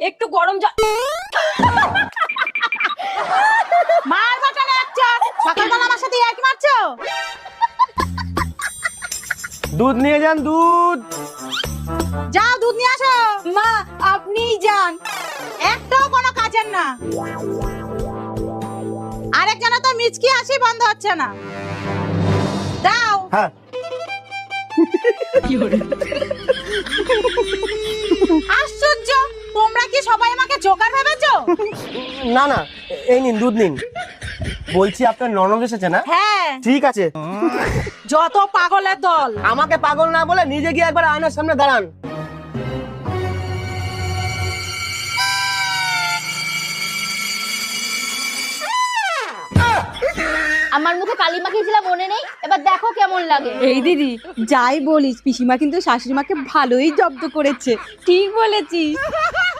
একটু গরম জল মার বাটানে এক সকালবেলা আমার সাথে এক মারছো? দুধ নিয়ে যান দুধ। যাও দুধ নিয়ে আসো। মা আপনিই যান। একটাও কোনো কাজের না। আরেকজনে তো মিচকি হাসি বন্ধ হচ্ছে না। দাও। হ্যাঁ। আশ্চর্য না না এই নিন দুধ নিন। বলছি আপনার ননদ এসেছে না? হ্যাঁ। ঠিক আছে। যত পাগলের দল। আমাকে পাগল না বলে নিজে গিয়ে একবার আয়নার সামনে দাঁড়ান। আমার মুখে কালি মাখিয়েছিলাম মনে নেই? এবার দেখো কেমন লাগে। এই দিদি যাই বলিস পিসিমা কিন্তু শাশুড়ি মাকে ভালোই জব্দ করেছে। ঠিক বলেছিস।